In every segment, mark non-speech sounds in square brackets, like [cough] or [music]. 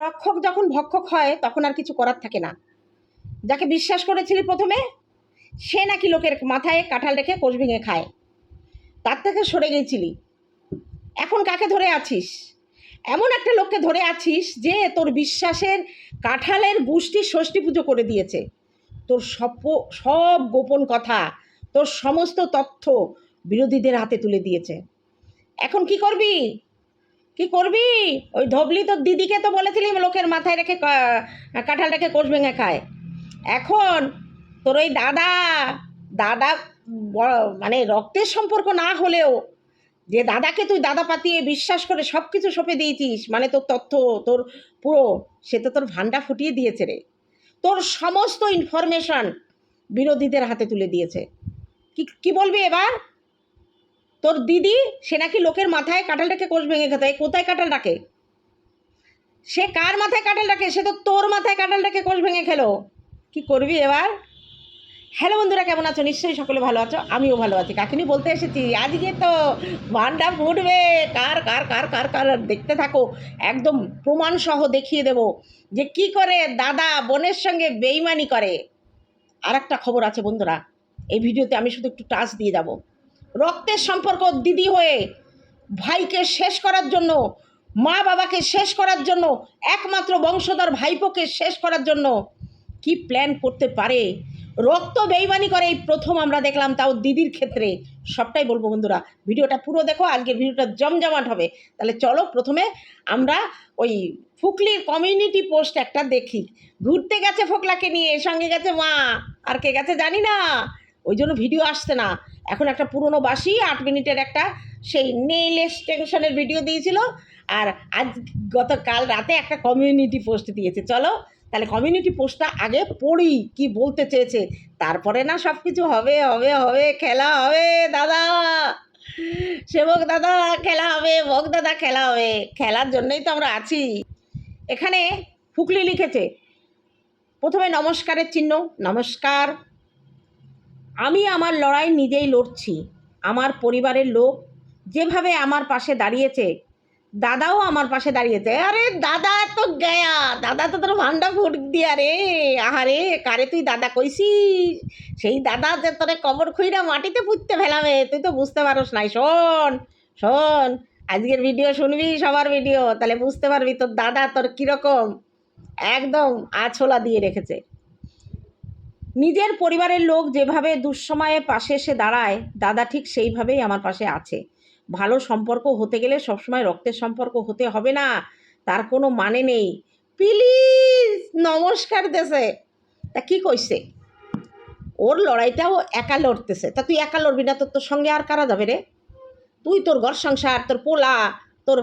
রক্ষক যখন ভক্ষক হয়, তখন আর কিছু করার থাকে না। যাকে বিশ্বাস করেছিলি প্রথমে, সে নাকি লোকের মাথায় কাঁঠাল রেখে কোষ ভেঙে খায়। তার থেকে সরে গেছিলি এখন কাকে ধরে আছিস? এমন একটা লোককে ধরে আছিস যে তোর বিশ্বাসের কাঁঠালের গুষ্টি ষষ্ঠী পুজো করে দিয়েছে। তোর সব সব গোপন কথা, তোর সমস্ত তথ্য বিরোধীদের হাতে তুলে দিয়েছে। এখন কি করবি? কি করবি? ওই ধবলি তোর দিদিকে তো বলেছিলি লোকের মাথায় রেখে কা- কাঁঠাল রেখে কোষ ভেঙে খায়। এখন তোর ওই দাদা দাদা মানে রক্তের সম্পর্ক না হলেও যে দাদাকে তুই দাদা পাতিয়ে বিশ্বাস করে সব কিছু সঁপে দিয়েছিস মানে তোর তথ্য, তোর পুরো, সে তো তোর ভান্ডা ফুটিয়ে দিয়েছে রে। তোর সমস্ত ইনফরমেশন বিরোধীদের হাতে তুলে দিয়েছে। কি কি বলবি এবার? তোর দিদি, সে নাকি লোকের মাথায় কাঁঠাল রাখে কোষ ভেঙে খেতে। কোথায় কাঁঠাল রাখে সে কার মাথায় কাঁঠাল রাখে সে তো তোর মাথায় কাঁঠাল রাখে কোষ ভেঙে খেলো। কি করবি এবার? হ্যালো বন্ধুরা, কেমন আছো? নিশ্চয়ই সকলে ভালো আছো। আমিও ভালো আছি। কাকিনি বলতে এসেছি, আজকে তো ভান্ডা ফুটবে। কার কার কার কার কার, দেখতে থাকো। একদম প্রমাণ সহ দেখিয়ে দেব যে কি করে দাদা বোনের সঙ্গে বেইমানি করে। আর একটা খবর আছে বন্ধুরা, এই ভিডিওতে আমি শুধু একটু টাচ দিয়ে যাব। রক্তের সম্পর্ক দিদি হয়ে ভাইকে শেষ করার জন্য, মা বাবাকে শেষ করার জন্য, একমাত্র বংশধর ভাইপোকে শেষ করার জন্য কি প্ল্যান করতে পারে? রক্ত বেইমানি করে এই প্রথম আমরা দেখলাম, তাও দিদির ক্ষেত্রে। সবটাই বলব বন্ধুরা, ভিডিওটা পুরো দেখো, আজকের ভিডিওটা জমজমাট হবে। তাহলে চলো প্রথমে আমরা ওই ফুকলির কমিউনিটি পোস্ট একটা দেখি। ঘুরতে গেছে ফোকলাকে নিয়ে সঙ্গে গেছে মা, আর কে গেছে জানি না। ওই জন্য ভিডিও আসছে না। এখন একটা পুরনো বাসি আট মিনিটের একটা সেই নেল এক্সটেনশনের ভিডিও দিয়েছিল। আর আজ গতকাল রাতে একটা কমিউনিটি পোস্ট দিয়েছে। চলো, তাহলে কমিউনিটি পোস্টটা আগে পড়ি, কি বলতে চেয়েছে। তারপরে না সব কিছু হবে হবে হবে, খেলা হবে, দাদা। সেবক দাদা, খেলা হবে, বক দাদা, খেলা হবে। খেলার জন্যই তো আমরা আছি। এখানে ফুকলি লিখেছে। প্রথমে নমস্কারের চিহ্ন, নমস্কার। আমি আমার লড়াই নিজেই লড়ছি, আমার পরিবারের লোক যেভাবে আমার পাশে দাঁড়িয়েছে, দাদাও আমার পাশে দাঁড়িয়েছে। আরে দাদা তো গয়া, দাদা তো তোর ভান্ডা ফুট দিয়া রে। আহারে কারে তুই দাদা কইছিস? সেই দাদা যে তোরে কবর খুইরা মাটিতে পুঁততে ফেলাবে, তুই তো বুঝতে পারোস নাই। শোন শোন, আজকের ভিডিও শুনবি সবার ভিডিও, তাহলে বুঝতে পারবি তোর দাদা তোর কীরকম। একদম আছলা দিয়ে রেখেছে। নিজের পরিবারের লোক যেভাবে দুঃসময়ে পাশে এসে দাঁড়ায়, দাদা ঠিক সেইভাবেই আমার পাশে আছে। ভালো সম্পর্ক হতে গেলে সবসময় রক্তের সম্পর্ক হতে হবে না, তার কোনো মানে নেই। প্লিজ, নমস্কার দেশে। তা কি কইছে? ওর লড়াইটাও একা লড়তেছে। তা তুই একা লড়বি না, তোর তোর সঙ্গে আর কারা যাবে রে? তুই তোর ঘর সংসার, তোর পোলা, তোর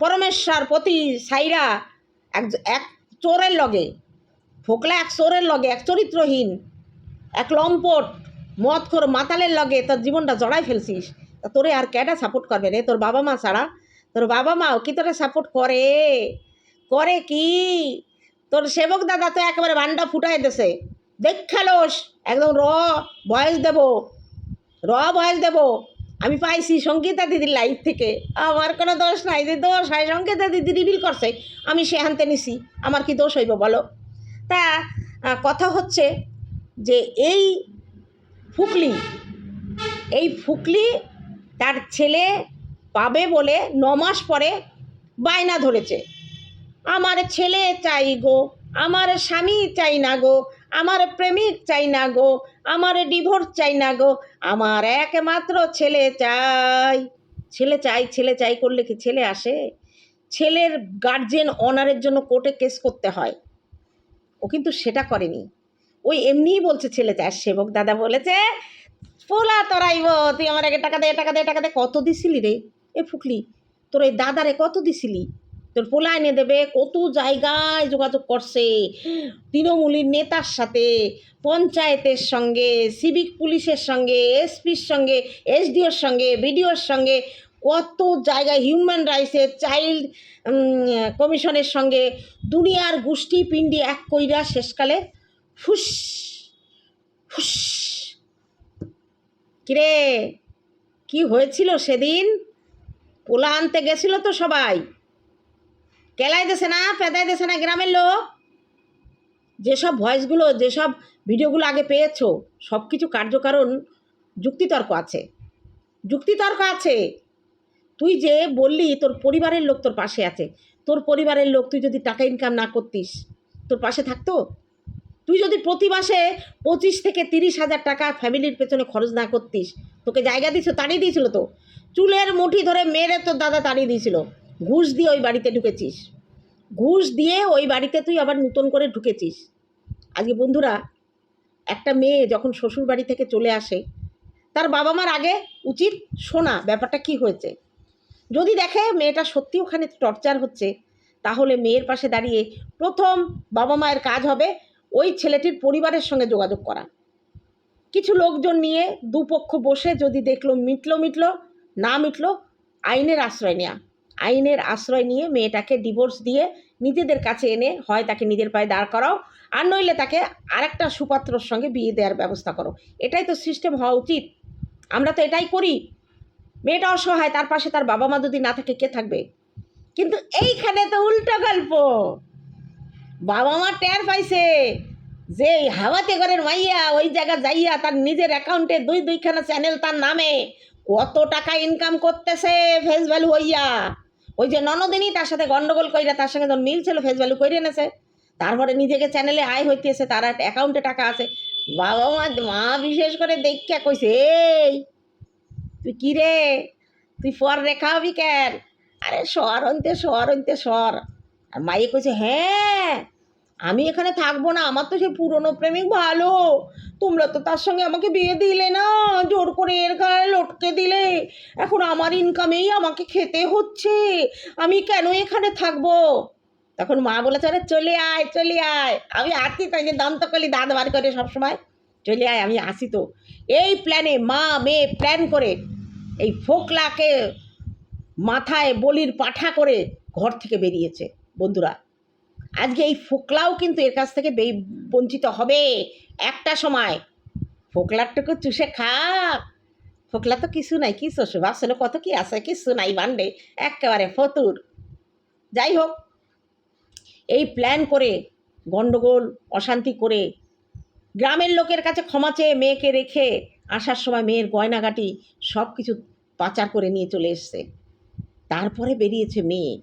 পরমেশ্বর, পতি, সাইরা, এক এক চোরের লগে। ফোকলা এক চোরের লগে, এক চরিত্রহীন। এক লম্পট মদ খোর মাতালের লগে তোর জীবনটা জড়াই ফেলছিস। তোরে আর ক্যাটা সাপোর্ট করবে রে? তোর বাবা মা ছাড়া? তোর বাবা মাও কি তোরে সাপোর্ট করে? করে কি? তোর সেবক দাদা তো একেবারে বান্ডা ফুটাই দেখ খেলোস, একদম র ভয়েস দেব। র ভয়েস দেব। আমি পাইছি সঙ্গীতা দিদির লাইফ থেকে। আমার কোনো দোষ নাই যে দোষ হয়। সঙ্গীতা দিদি রিভিল করছে। আমি সে হানতে নিছি। আমার কি দোষ হইব বলো? তা কথা হচ্ছে এই ফুকলি এই ফুকলি তার ছেলে পাবে বলে ন মাস পরে বায়না ধরেছে। আমার ছেলে চাই গো, আমার স্বামী চাই না গো, আমার প্রেমিক চাই না গো, আমার ডিভোর্স চাই না গো, আমার একমাত্র ছেলে চাই। ছেলে চাই ছেলে চাই করলে কি ছেলে আসে? ছেলের গার্জেন অনারের জন্য কোর্টে কেস করতে হয়। ও কিন্তু সেটা করেনি। ওই এমনিই বলছে ছেলে চায় সেবক দাদা বলেছে পোলা তরাইব, তুই আমার আগে টাকা দে টাকা দে টাকা দে, কত দিছিলি রে? এ ফুকলি, তোর এই দাদারে কত দিছিলি? তোর পোলা এনে দেবে, কত জায়গায় যোগাযোগ করছে। তৃণমূলীর নেতার সাথে, পঞ্চায়েতের সঙ্গে, সিভিক পুলিশের সঙ্গে, এসপির সঙ্গে, এসডিওর সঙ্গে, বিডিওর সঙ্গে, কত জায়গায় হিউম্যান রাইটসের চাইল্ড কমিশনের সঙ্গে, দুনিয়ার গোষ্ঠী পিণ্ডি এক কইরা শেষকালে ফুস ফুস কিরে, কি হয়েছিল সেদিন? পোলা আনতে গেছিল তো সবাই। কেলাই দেশে না পেদাই দেশে না গ্রামের লোক? যেসব ভয়েসগুলো, যেসব ভিডিওগুলো আগে পেয়েছ সব কিছু কার্যকারণ যুক্তিতর্ক আছে। যুক্তিতর্ক আছে। তুই যে বললি, তোর পরিবারের লোক তোর পাশে আছে। তোর পরিবারের লোক, তুই যদি টাকা ইনকাম না করতিস, তোর পাশে থাকতো? তুই যদি প্রতি মাসে পঁচিশ থেকে তিরিশ হাজার টাকা ফ্যামিলির পেছনে খরচ না করতিস, তোকে জায়গা দিয়েছিল তাড়িয়ে দিয়েছিল তো। চুলের মুঠি ধরে মেরে তোর দাদা তাড়িয়ে দিয়েছিল। ঘুষ দিয়ে ওই বাড়িতে ঢুকেছিস। ঘুষ দিয়ে ওই বাড়িতে তুই আবার নতুন করে ঢুকেছিস। আজকে বন্ধুরা, একটা মেয়ে যখন শ্বশুর বাড়ি থেকে চলে আসে, তার বাবা মার আগে উচিত শোনা, ব্যাপারটা কি হয়েছে? যদি দেখে মেয়েটা সত্যি ওখানে টর্চার হচ্ছে, তাহলে মেয়ের পাশে দাঁড়িয়ে প্রথম বাবা মায়ের কাজ হবে ওই ছেলেটির পরিবারের সঙ্গে যোগাযোগ করা। কিছু লোকজন নিয়ে দুপক্ষ বসে যদি দেখল মিটলো মিটলো, না মিটলো, আইনের আশ্রয় নেওয়া আইনের আশ্রয় নিয়ে মেয়েটাকে ডিভোর্স দিয়ে নিজেদের কাছে এনে হয় তাকে নিজের পায়ে দাঁড় করাও, আর নইলে তাকে আরেকটা সুপাত্রর সঙ্গে বিয়ে দেওয়ার ব্যবস্থা করো। এটাই তো সিস্টেম হওয়া উচিত। আমরা তো এটাই করি। মেয়েটা অসহায়, তার পাশে তার বাবা মা যদি না থাকে, কে থাকবে? কিন্তু এইখানে তো উল্টো গল্প। বাবা মা টের পাইছে যে এই হাওয়াতে ঘরের মাইয়া ওই জায়গা যাইয়া তার নিজের অ্যাকাউন্টে দুই দুইখানা চ্যানেল তার নামে কত টাকা ইনকাম করতেছে ফেস ভ্যালু হইয়া। ওই যে ননদিনই তার সাথে গন্ডগোল কইরা তার সঙ্গে যখন মিল ছিল ফেস ভ্যালু করে এনেছে। তারপরে নিজেকে চ্যানেলে আয় হইতেছে, তার অ্যাকাউন্টে টাকা আছে। বাবা মা মা বিশেষ করে দেখা কইছে, এই, তুই কি রে? তুই ফর রেখা হবি কেন? আরে সর, অন্তে সর অন্তে সর। আর মাইয়ে কইছে হ্যাঁ আমি এখানে থাকব না, আমার তো সেই পুরনো প্রেমিক ভালো। তোমরা তো তার সঙ্গে আমাকে বিয়ে দিলে না, জোর করে এর গায়ে লটকে দিলে। এখন আমার ইনকামেই আমাকে খেতে হচ্ছে, আমি কেন এখানে থাকব? তখন মা বলেছে, আরে চলে আয় চলে আয়। আমি আসি তো এই যে দন্তকলি দাঁত বার করে সবসময়। চলে আয়, আমি আসি তো। এই প্ল্যানে মা, মেয়ে প্ল্যান করে এই ফোকলাকে মাথায় বলির পাঠা করে ঘর থেকে বেরিয়েছে। বন্ধুরা আজকে এই ফোকলাও কিন্তু এর কাছ থেকে বে- বঞ্চিত হবে। একটা সময়। ফোকলারটুকু চুষে খাক। ফোকলা তো কিছু নাই, কি শ্বশুর আসলে কত কি আছে? কিছু নাই বান্ডে, একেবারে ফতুর। যাই হোক, এই প্ল্যান করে গণ্ডগোল অশান্তি করে, গ্রামের লোকের কাছে ক্ষমা চেয়ে মেয়েকে রেখে আসার সময় মেয়ের গয়নাগাটি সব কিছু পাচার করে নিয়ে চলে এসছে। তারপরে বেরিয়েছে মেয়ে।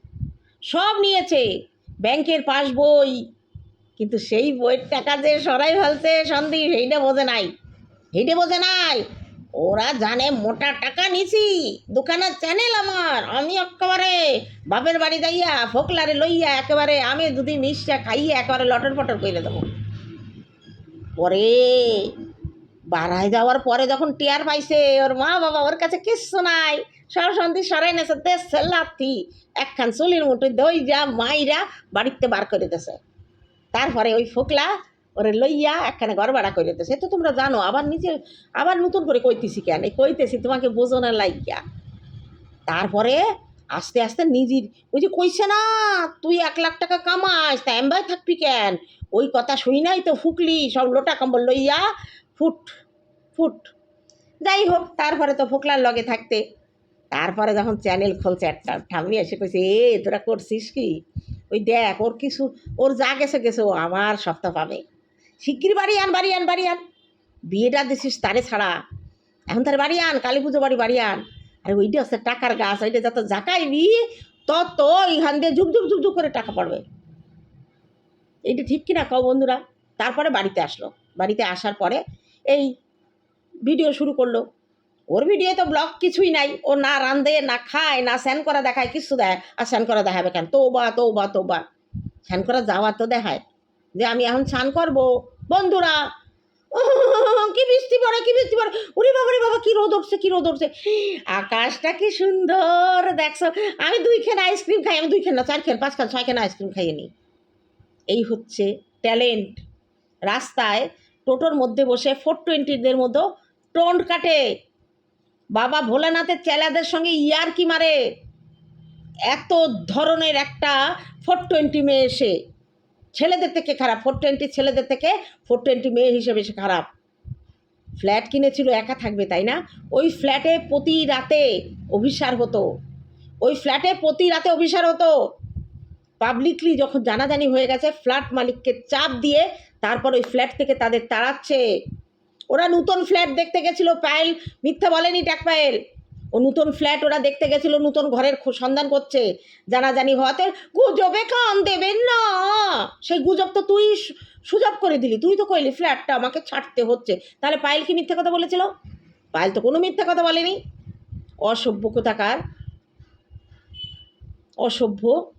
সব নিয়েছে। ব্যাংকের পাস বই। কিন্তু সেই বইয়ের টাকা যে সরাই ফেলছে, সন্দীপ, সেইটা বোঝে নাই। সেইটা বোঝে নাই। ওরা জানে মোটা টাকা নিছি। দোকানের চ্যানেল আমার। আমি একেবারে বাপের বাড়ি যাইয়া ফোকলারে লইয়া একেবারে আমি দুদি মিষ্টা খাইয়া একেবারে লটর পটর করে দেবো। পরে বাড়ায় যাওয়ার পরে যখন টিয়ার পাইছে, ওর মা বাবা ওর কাছে কিচ্ছু নাই। সব সন্ধি সরাই নেছে দেশ লাথি একখান চুলির মুঠো দই যা মাইরা বাড়িতে বার করে দিছে তারপরে ওই ফোকলা ওরে লইয়া একখানে ঘর ভাড়া করে দিছে তো তোমরা জানো, আবার নিজে আবার নতুন করে কইতেছি কেন? কইতেছি তোমাকে বোঝো না লাগিয়া তারপরে আস্তে আস্তে নিজের, ওই যে কইছে না, তুই এক লাখ টাকা কামাস তা এমবাই থাকবি কেন? ওই কথা শুই নাই তো ফুকলি, সব লোটা কম্বল লইয়া ফুট ফুট। যাই হোক, তারপরে তো ফোকলার লগে থাকতে তারপরে যখন চ্যানেল খুলছে, একটা ঠাম্মি এসে কইছে, এ, তোরা করছিস কি? ওই দেখ, ওর কিছু, ওর যা গেছে গেছে, ও আমার সপ্তাহ পাবে। শিগগির বাড়ি আন বাড়ি আন বাড়ি আন। বিয়েটা দিছিস তারে ছাড়া। এখন তার বাড়ি আন, কালী পুজো বাড়ি বাড়ি আন। আর ওইটা হচ্ছে টাকার গাছ, ওইটা যত জাকাইবি তত এইখান দিয়ে ঝুক ঝুক ঝুক ঝুক করে টাকা পড়বে। এইটা ঠিক কিনা কও বন্ধুরা? তারপরে বাড়িতে আসলো। বাড়িতে আসার পরে এই ভিডিও শুরু করল। ওর ভিডিও তো ব্লগ কিছুই নাই। ও না রান্ধে না খায়, না স্যান করা দেখায়, কিছু দেয়। আর স্যান করা দেখাবে কেন? তো বা তো বা তো বা স্যান করা যাওয়া তো দেখায়। যে আমি এখন স্নান করব। বন্ধুরা, [laughs] কি বৃষ্টি পড়ে, কি বৃষ্টি পড়ে? ওরে বাবা রে বাবা, কি রোদ উঠছে, কি রোদ উঠছে। আকাশটা কি সুন্দর, দেখছ? আমি দুই খেন আইসক্রিম খাই, আমি দুই খেন না চার খেন, পাঁচ খান, ছয় খেন আইসক্রিম খাইয়ে নিই। এই হচ্ছে ট্যালেন্ট রাস্তায় টোটোর মধ্যে বসে ফোর টোয়েন্টিদের মতো টোন্ড কাটে। বাবা ভোলানাথের চেলাদের সঙ্গে ইয়ার কি মারে? এত ধরনের একটা ফোর টোয়েন্টি মেয়ে এসে ছেলেদের থেকে খারাপ ফোর টোয়েন্টি ছেলেদের থেকে ফোর টোয়েন্টি মেয়ে হিসেবে সে খারাপ। ফ্ল্যাট কিনেছিল, একা থাকবে, তাই না? ওই ফ্ল্যাটে প্রতি রাতে অভিসার হতো। ওই ফ্ল্যাটে প্রতি রাতে অভিসার হতো। পাবলিকলি যখন জানাজানি হয়ে গেছে, ফ্ল্যাট মালিককে চাপ দিয়ে তারপর ওই ফ্ল্যাট থেকে তাদের তাড়াচ্ছে। ওরা নতুন ফ্ল্যাট দেখতে গেছিল, পায়েল। মিথ্যা বলেনি ট্যাক পায়েল। ও নতুন ফ্ল্যাট ওরা দেখতে গেছিল, নতুন ঘরের সন্ধান করছে, জানাজানি হওয়াতে। গুজবে কান দেবেন না। সেই গুজব তো তুই সুজব করে দিলি। তুই তো কইলি ফ্ল্যাটটা আমাকে ছাড়তে হচ্ছে। তাহলে পায়েল কি মিথ্যা কথা বলেছিল? পায়েল তো কোনো মিথ্যা কথা বলেনি। অসভ্য কোথাকার। অসভ্য।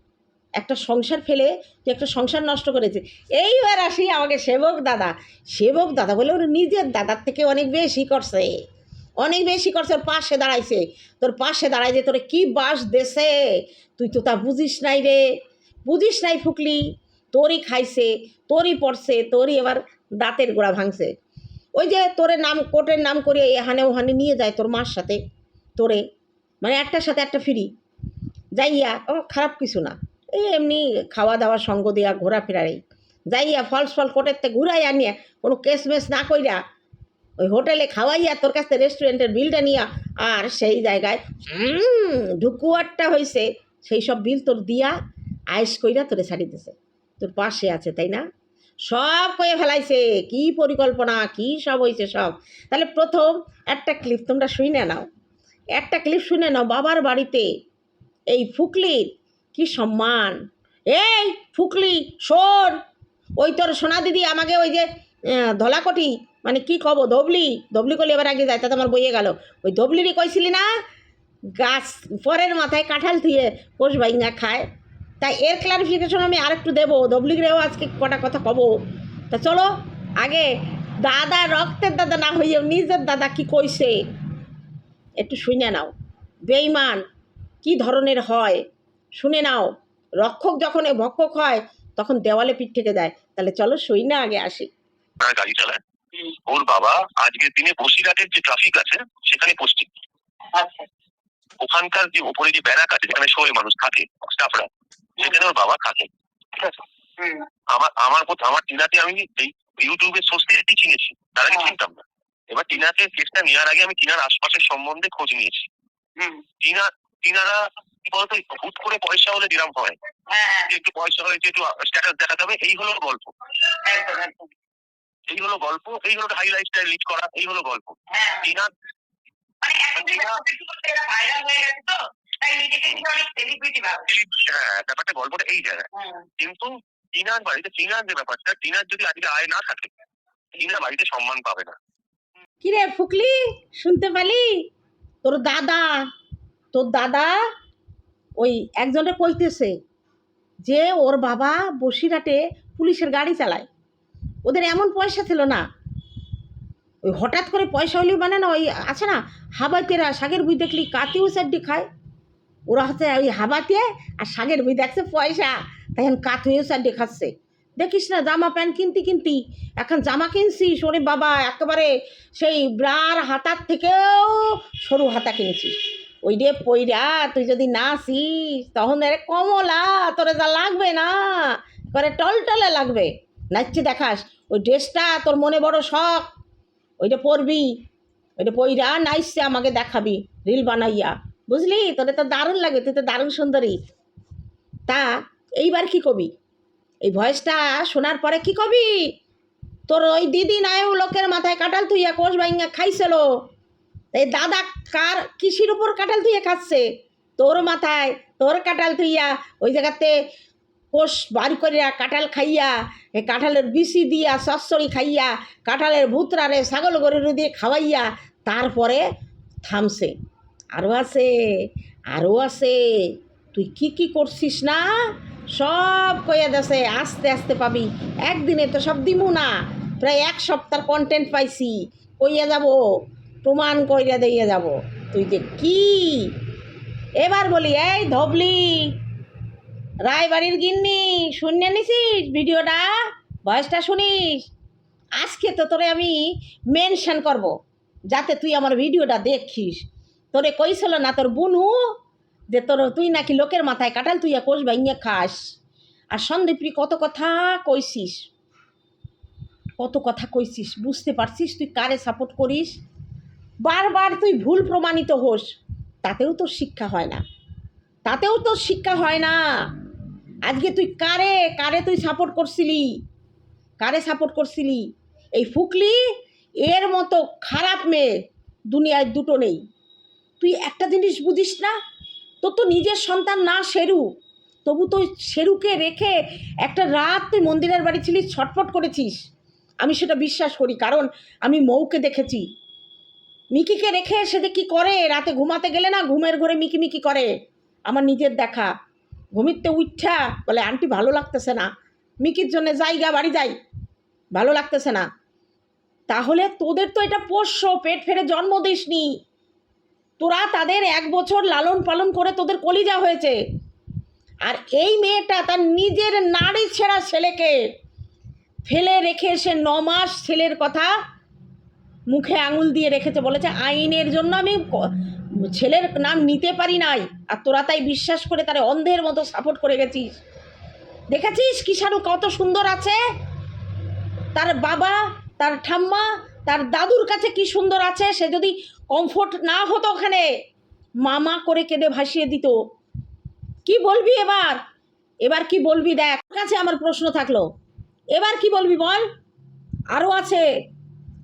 একটা সংসার ফেলে তুই একটা সংসার নষ্ট করেছে। এইবার আসি আমাকে সেবক দাদা। সেবক দাদা বলে ওর নিজের দাদার থেকে অনেক বেশি করছে। অনেক বেশি করছে, ওর পাশে দাঁড়াইছে। তোর পাশে দাঁড়াই যে তোর কি বাস দেশে তুই তো তা বুঝিস নাই রে। বুঝিস নাই ফুকলি। তোরই খাইছে, তোরই পড়ছে, তোরই এবার দাঁতের গোড়া ভাঙছে। ওই যে তোরে নাম কোর্টের নাম করে এহানে ওহানে নিয়ে যায় তোর মার সাথে, তোরে। মানে একটার সাথে একটা ফ্রি যাইয়া, ও খারাপ কিছু না। এই এমনি খাওয়া দাওয়া সঙ্গ দেওয়া ঘোরাফেরারই যাইয়া ফলস ফল কোটের থেকে ঘুরাই আনিয়া, কোনো কেস মেস না কইরা ওই হোটেলে খাওয়াইয়া তোর কাছ থেকে রেস্টুরেন্টের বিলটা নিয়া, আর সেই জায়গায় ঢুকুয়ারটা হয়েছে সেই সব বিল তোর দিয়া আয়েস কইরা তোরে ছাড়ি দিছে। তোর পাশে আছে, তাই না? সব কয়ে ফেলাইছে, কি পরিকল্পনা, কি সব হয়েছে সব। তাহলে প্রথম একটা ক্লিপ তোমরা শুনে নাও। একটা ক্লিপ শুনে নাও, বাবার বাড়িতে এই ফুকলির কি সম্মান? এই, ফুকলি, শোন। ওই তোর সোনা দিদি আমাকে ওই যে ধলাকটি মানে কি কব ধবলি? ধবলি করলে এবার আগে যায় তাতে আমার বইয়ে গেল। ওই ধবলিরই কইছিলি না? গাছ পরের মাথায় কাঁঠাল থুয়ে পোষ বাইঙ্গা খায়। তাই এর ক্লারিফিকেশন আমি আরেকটু দেবো। ধবলিগরেও আজকে কটা কথা কব। তা চলো, আগে দাদা রক্তের দাদা না হইয়েও নিজের দাদা কি কইছে? একটু শুনে নাও। বেইমান কি ধরনের হয়? শুনে নাও। রক্ষক যখন এ ভক্ষক হয় তখন দেওয়ালে পিঠ থেকে যায় তাহলে চলো শুই না আগে আসি। গাড়ি চালায়। ওর বাবা আজকের দিনে বসিরহাটের যে ট্রাফিক আছে সেখানে পোস্টিং আচ্ছা। ওখানকার যে উপরে যে ব্যারাক আছে যেখানে শোয়ে মানুষ থাকে স্টাফরা সেখানে ওর বাবা থাকে। ঠিক আছে? আমার আমার আমার টিনাকে আমি সোর্স থেকে চিনেছি তার আগে হ্যাঁ। চিনতাম না। এবার টিনাকে কেসটা নেওয়ার আগে আমি টিনার আশপাশের সম্বন্ধে খোঁজ নিয়েছি। হুম। টিনা টিনারা কি বলতো হুট করে পয়সা হলে দিরাম হয়। হ্যাঁ হ্যাঁ। একটু পয়সা হয়েছে একটু স্ট্যাটাস দেখাতে হবে এই হলো গল্প। এই হলো গল্প এই হলো হাই লাইফস্টাইল লিড করা এই হলো গল্প। হ্যাঁ। মানে হ্যাঁ ব্যাপারটা গল্পটা এই জায়গায়। কিন্তু টিনার বাড়িতে টিনার যে ব্যাপারটা টিনার যদি আজকে আয় না থাকে টিনা বাড়িতে সম্মান পাবে না। কিরে ফুকলি শুনতে পেলি? তোর দাদা তোর দাদা ওই একজনে কইতেছে যে ওর বাবা বসিরহাটে পুলিশের গাড়ি চালায়। ওদের এমন পয়সা ছিল না। ওই হঠাৎ করে পয়সা হলেও মানে না, ওই আছে না হাবাতেরা শাকের বই দেখলি কাতেও চারটি খায়। ওরা হচ্ছে ওই হাবাতে আর শাকের বই দেখছে পয়সা, তাই এখন কাত হয়েও চারটি খাচ্ছে। দেখিস না, জামা প্যান্ট কিনতি কিনতি, এখন জামা কিনছিস, ওরে বাবা, একেবারে সেই ব্রার হাতার থেকেও সরু হাতা কিনেছিস। ওই রে পইরা তুই যদি না আসিস, তখন রে কমলা, তোরে যা লাগবে না। করে টলটলে লাগবে। নাচছে দেখাস, ওই ড্রেসটা তোর মনে বড় শখ। ওইটা পরবি ওইটা পইরা নাইসে আমাকে দেখাবি, রিল বানাইয়া। বুঝলি? তোরে তো দারুণ লাগে, তুই তো দারুণ সুন্দরী। তা এইবার কি কবি? এই ভয়েসটা শোনার পরে কি কবি? তোর ওই দিদি নায়ও লোকের মাথায় কাটাল তুইয়া কোষ ভাইঙ্গা খাইছিল। এই দাদা কার কৃষির উপর কাঁঠাল তুইয়া খাচ্ছে? তোর মাথায়, তোর কাঁঠাল তুইয়া ওই জায়গাতে কোষ বাড়ি করিয়া কাঁঠাল খাইয়া, এই কাঁঠালের বিসি দিয়া সস্সরি খাইয়া, কাঁঠালের ভূতরারে ছাগল গরুর দিয়ে খাওয়াইয়া তারপরে থামছে। আরও আছে আরও আছে। তুই কি কি করছিস না? সব কইয়া দেছে, আস্তে আস্তে পাবি। একদিনে তো সব দিমু না। প্রায় এক সপ্তাহ কন্টেন্ট পাইছি। কইয়া যাব। প্রমাণ কইরা দিয়ে যাব। তুই যে কি? এবার বলি, এই ধবলি, রায়বাড়ির গিন্নি, শুনে নিছিস ভিডিওটা? ভয়েসটা শুনিস? আজকে তো তোরে আমি মেনশন করব, যাতে তুই আমার ভিডিওটা দেখিস। তোরে কইছিল না তোর বুনু, যে তোর, তুই নাকি লোকের মাথায় কাটাল তুই কোষ ভাইয়া খাস। আর সন্দীপরি কত কথা কইছিস? কত কথা কইছিস? বুঝতে পারছিস তুই কারে সাপোর্ট করিস? বারবার তুই ভুল প্রমাণিত হোস, তাতেও তোর শিক্ষা হয় না। তাতেও তোর শিক্ষা হয় না। আজকে তুই কারে কারে তুই সাপোর্ট করছিলি? কারে সাপোর্ট করছিলি? এই ফুকলি, এর মতো খারাপ মেয়ে দুনিয়ায় দুটো নেই। তুই একটা জিনিস বুঝিস না, তোর তো নিজের সন্তান না সেরু তবু তো সেরুকে রেখে একটা রাত তুই মন্দিরের বাড়ি ছিলিস, ছটফট করেছিস। আমি সেটা বিশ্বাস করি, কারণ আমি মৌকে দেখেছি। মিকিকে রেখে সে যে কী করে? রাতে ঘুমাতে গেলে না ঘুমের ঘরে মিকি মিকি করে। আমার নিজের দেখা। ঘুমিতে উঠা বলে, আন্টি, ভালো লাগতেছে না। মিকির জন্য জায়গা বাড়ি যাই। ভালো লাগতেছে না। তাহলে তোদের তো এটা পোষ্য, পেট ফেরে জন্ম দিসনি। তোরা তাদের এক বছর লালন পালন করে তোদের কলিজা হয়েছে। আর এই মেয়েটা তার নিজের নারী ছেঁড়া ছেলেকে ফেলে রেখে সে ন মাস ছেলের কথা মুখে আঙুল দিয়ে রেখেছে, বলেছে, আইনের জন্য আমি ছেলের নাম নিতে পারি নাই, আর তোরা তাই বিশ্বাস করে তারা অন্ধের মতো সাপোর্ট করে গেছিস। দেখেছিস কিষাণু কত সুন্দর আছে? তার বাবা, তার ঠাম্মা, তার দাদুর কাছে কি সুন্দর আছে? সে যদি কমফোর্ট না হতো ওখানে, মামা করে কেঁদে ভাসিয়ে দিত। কি বলবি এবার? এবার কি বলবি দেখ কাছে আমার প্রশ্ন থাকল। এবার কি বলবি বল? আরও আছে।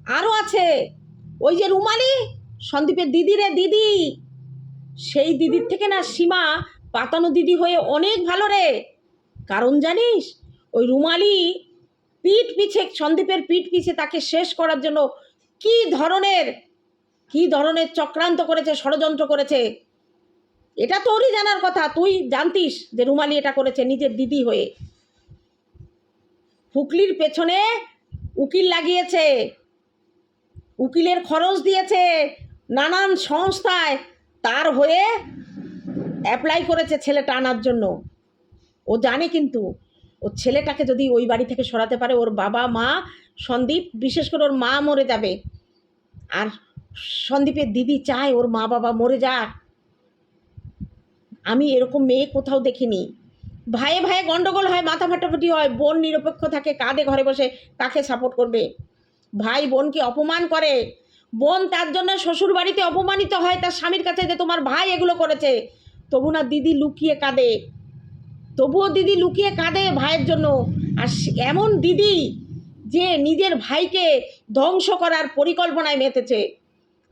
আরও আছে। ওই যে রুমালি, সন্দীপের দিদি রে দিদি। সেই দিদির থেকে না সীমা পাতানো দিদি হয়ে অনেক ভালো রে। কারণ জানিস, ওই রুমালি পিঠ পিছে, সন্দীপের পিঠ পিছে তাকে শেষ করার জন্য কি ধরনের কি ধরনের চক্রান্ত করেছে, ষড়যন্ত্র করেছে। এটা তোরই জানার কথা, তুই জানতিস যে রুমালি এটা করেছে নিজের দিদি হয়ে। ফুকলির পেছনে উকিল লাগিয়েছে। উকিলের খরচ দিয়েছে নানান সংস্থায়, তার হয়ে অ্যাপ্লাই করেছে ছেলেটা আনার জন্য। ও জানে কিন্তু ওর ছেলেটাকে যদি ওই বাড়ি থেকে সরাতে পারে, ওর বাবা মা সন্দীপ, বিশেষ করে ওর মা মরে যাবে। আর সন্দীপের দিদি চায় ওর মা বাবা মরে যাক। আমি এরকম মেয়ে কোথাও দেখিনি। ভাইয়ে ভাইয়ে গন্ডগোল হয়, মাথা ফাটাফাটি হয়, বোন নিরপেক্ষ থাকে, কাঁধে ঘরে বসে কাকে সাপোর্ট করবে? ভাই বোনকে অপমান করে। বোন তার জন্য শ্বশুর বাড়িতে অপমানিত হয়, তার স্বামীর কাছে যে তোমার ভাই এগুলো করেছে। তবু না দিদি লুকিয়ে কাঁদে। তবুও দিদি লুকিয়ে কাঁদে ভাইয়ের জন্য। আর এমন দিদি যে নিজের ভাইকে ধ্বংস করার পরিকল্পনায় মেতেছে।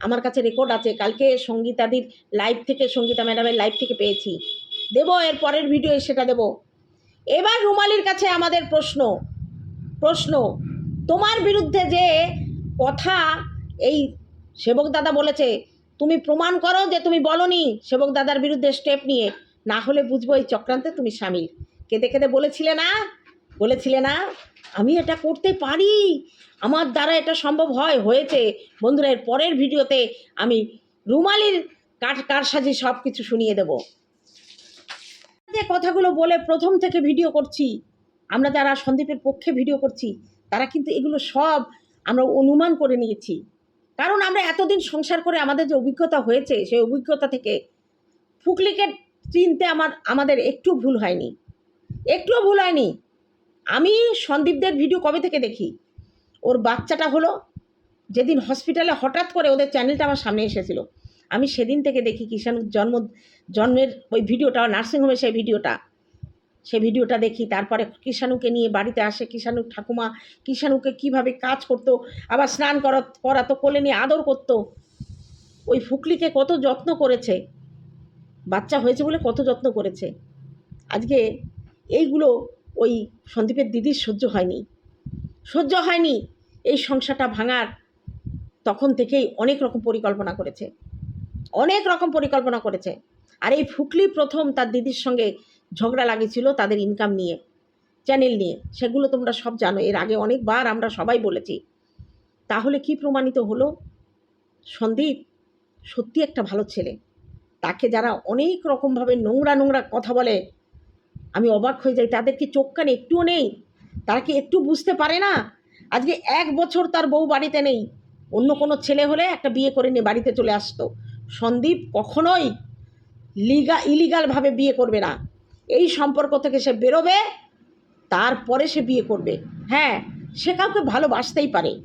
আমার কাছে রেকর্ড আছে, কালকে সঙ্গীতাদির লাইভ থেকে, সঙ্গীতা ম্যাডামের লাইভ থেকে পেয়েছি। দেব এর পরের ভিডিও সেটা দেব। এবার রুমালির কাছে আমাদের প্রশ্ন। প্রশ্ন তোমার বিরুদ্ধে যে কথা এই সেবক দাদা বলেছে, তুমি প্রমাণ করো যে তুমি বলনি সেবক দাদার বিরুদ্ধে স্টেপ নিয়ে। না হলে বুঝব এই চক্রান্তে তুমি সামিল। কেঁদে কেঁদে বলেছিলে না? বলেছিলে না? আমি এটা করতে পারি। আমার দ্বারা এটা সম্ভব হয়, হয়েছে। বন্ধুরা, এর পরের ভিডিওতে আমি রুমালির কাঠ কারসাজি সব কিছু শুনিয়ে দেব। যে কথাগুলো বলে প্রথম থেকে ভিডিও করছি, আমরা যারা সন্দীপের পক্ষে ভিডিও করছি তারা কিন্তু এগুলো সব আমরা অনুমান করে নিয়েছি। কারণ আমরা এতদিন সংসার করে আমাদের যে অভিজ্ঞতা হয়েছে, সেই অভিজ্ঞতা থেকে ফুকলিকে চিনতে আমার, আমাদের একটু ভুল হয়নি। একটুও ভুল হয়নি। আমি সন্দীপদের ভিডিও কবে থেকে দেখি? ওর বাচ্চাটা হলো যেদিন হসপিটালে হঠাৎ করে ওদের চ্যানেলটা আমার সামনে এসেছিল। আমি সেদিন থেকে দেখি কিষাণুর জন্ম, জন্মের ওই ভিডিওটা নার্সিংহোমে সেই ভিডিওটা। সে ভিডিওটা দেখি, তারপরে কিষাণুকে নিয়ে বাড়িতে আসে, কিষাণু ঠাকুমা, কিষাণুকে কীভাবে কাজ করতো, আবার স্নান করা, করাতো, কোলে নিয়ে আদর করতো। ওই ফুকলিকে কত যত্ন করেছে, বাচ্চা হয়েছে বলে কত যত্ন করেছে। আজকে এইগুলো ওই সন্দীপের দিদির সহ্য হয়নি। সহ্য হয়নি, এই সংসারটা ভাঙার তখন থেকেই অনেক রকম পরিকল্পনা করেছে। অনেক রকম পরিকল্পনা করেছে। আর এই ফুকলি প্রথম তার দিদির সঙ্গে ঝগড়া লাগিয়েছিল তাদের ইনকাম নিয়ে চ্যানেল নিয়ে। সেগুলো তোমরা সব জানো। এর আগে অনেকবার আমরা সবাই বলেছি। তাহলে কি প্রমাণিত হলো? সন্দীপ, সত্যি একটা ভালো ছেলে। তাকে যারা অনেক রকমভাবে নোংরা নোংরা কথা বলে, আমি অবাক হয়ে যাই। তাদের কি চোখ কান একটুও নেই? তারা কি একটু বুঝতে পারে না? আজকে এক বছর তার বউ বাড়িতে নেই। অন্য কোনো ছেলে হলে একটা বিয়ে করে নিয়ে বাড়িতে চলে আসতো। সন্দীপ কখনোই লিগা ইলিগালভাবে বিয়ে করবে না। এই সম্পর্ক থেকে সে বেরোবে, তারপরে সে বিয়ে করবে। হ্যাঁ সে কাউকে ভালোবাসতেই পারে।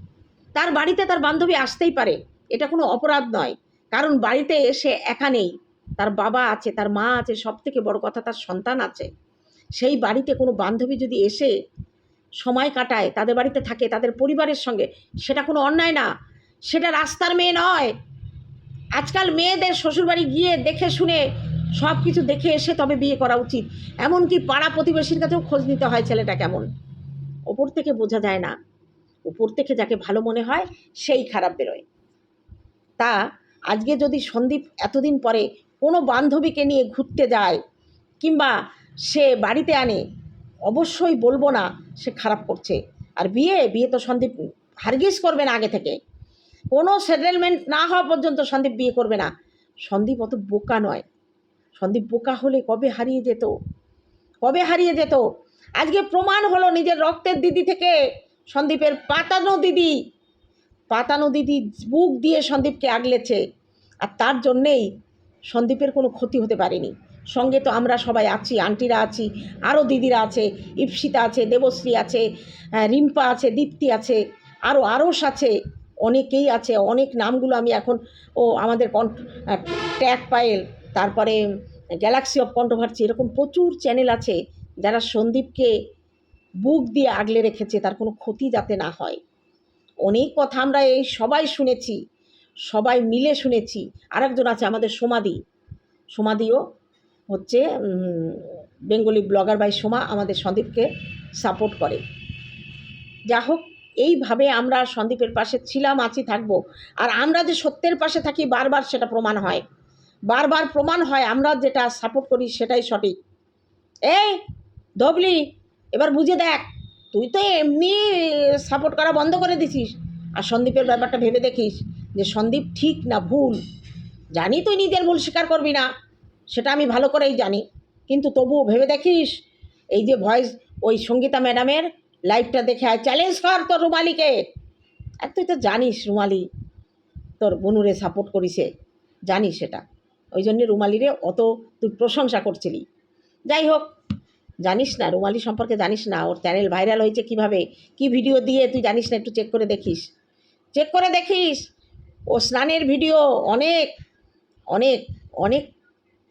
তার বাড়িতে তার বান্ধবী আসতেই পারে। এটা কোনো অপরাধ নয়। কারণ বাড়িতে সে একা নেই। তার বাবা আছে, তার মা আছে সব থেকে বড় কথা তার সন্তান আছে। সেই বাড়িতে কোনো বান্ধবী যদি এসে সময় কাটায়, তাদের বাড়িতে থাকে, তাদের পরিবারের সঙ্গে, সেটা কোনো অন্যায় না। সেটা রাস্তার মেয়ে নয়। আজকাল মেয়েদের শ্বশুরবাড়ি গিয়ে দেখে শুনে সব কিছু দেখে এসে তবে বিয়ে করা উচিত। এমনকি পাড়া প্রতিবেশীর কাছেও খোঁজ নিতে হয় ছেলেটা কেমন। ওপর থেকে বোঝা যায় না। উপর থেকে যাকে ভালো মনে হয়, সেই খারাপ বেরোয়। তা আজকে যদি সন্দীপ এতদিন পরে কোনো বান্ধবীকে নিয়ে ঘুরতে যায়, কিংবা সে বাড়িতে আনে, অবশ্যই বলব না সে খারাপ করছে। আর বিয়ে বিয়ে তো সন্দীপ হারগিজ করবে না আগে থেকে। কোনো সেটেলমেন্ট না হওয়া পর্যন্ত সন্দীপ বিয়ে করবে না। সন্দীপ অত বোকা নয়। সন্দীপ, বোকা হলে কবে হারিয়ে যেত? কবে হারিয়ে যেত? আজকে প্রমাণ হলো নিজের রক্তের দিদি থেকে সন্দীপের পাতানো দিদি। পাতানো দিদি বুক দিয়ে সন্দীপকে আগলেছে। আর তার জন্যেই সন্দীপের কোনো ক্ষতি হতে পারেনি। সঙ্গে তো আমরা সবাই আছি, আন্টিরা আছি, আরও দিদিরা আছে, ইপসিতা আছে, দেবশ্রী আছে রিম্পা আছে, দীপ্তি আছে, আরও আরস আছে, অনেকেই আছে, অনেক নামগুলো আমি এখন ও আমাদের কন্ট ট্যাগ পায়েল। তারপরে গ্যালাক্সি অফ কন্ট্রোভার্সি এরকম প্রচুর চ্যানেল আছে যারা সন্দীপকে বুক দিয়ে আগলে রেখেছে, তার কোনো ক্ষতি যাতে না হয়। অনেক কথা আমরা এই সবাই শুনেছি, সবাই মিলে শুনেছি। আরেকজন আছে আমাদের সোমাদি। সোমাদিও হচ্ছে বেঙ্গলি ব্লগার বাই সোমা আমাদের সন্দীপকে সাপোর্ট করে। যা হোক এইভাবে আমরা সন্দীপের পাশে ছিলাম, আছি, থাকব। আর আমরা যে সত্যের পাশে থাকি, বারবার সেটা প্রমাণ হয়। বারবার প্রমাণ হয়, আমরা যেটা সাপোর্ট করি সেটাই সঠিক। এই, ধবলি, এবার বুঝে দেখ, তুই তো এমনি সাপোর্ট করা বন্ধ করে দিছিস। আর সন্দীপের ব্যাপারটা ভেবে দেখিস যে সন্দীপ ঠিক না, ভুল। জানি তুই নিজের ভুল স্বীকার করবি না, সেটা আমি ভালো করেই জানি। কিন্তু তবুও ভেবে দেখিস, এই যে ভয়েস ওই সঙ্গীতা ম্যাডামের লাইভটা দেখে আয় চ্যালেঞ্জ কর তোর রুমালিকে। আর তুই তো জানিস রুমালি, তোর বনুরে সাপোর্ট করিসে জানিস সেটা। ওই জন্যে রুমালিরে অত তুই প্রশংসা করছিলি। যাই হোক, জানিস না, রুমালি সম্পর্কে জানিস না, ওর চ্যানেল ভাইরাল হয়েছে কীভাবে, কি ভিডিও দিয়ে তুই জানিস না, একটু চেক করে দেখিস। চেক করে দেখিস, ও স্নানের ভিডিও অনেক অনেক অনেক,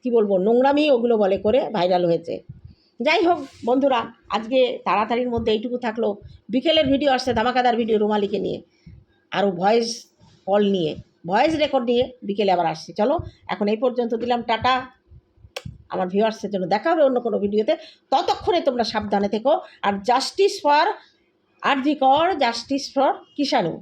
কি বলব, নোংরামি ওগুলো বলে করে ভাইরাল হয়েছে। যাই হোক, বন্ধুরা, আজকে তাড়াতাড়ির মধ্যে এইটুকু থাকল। বিকেলের ভিডিও আসছে, ধামাকাদার ভিডিও রুমালিকে নিয়ে। আরও ভয়েস কল নিয়ে। ভয়েস রেকর্ড নিয়ে বিকেলে আবার আসছি। চলো, এখন এই পর্যন্ত দিলাম, টাটা। আমার ভিউয়ার্সের জন্য দেখা হবে অন্য কোনো ভিডিওতে। ততক্ষণে তোমরা সাবধানে থেকো। আর জাস্টিস ফর আর জি কর জাস্টিস ফর কিষাণু।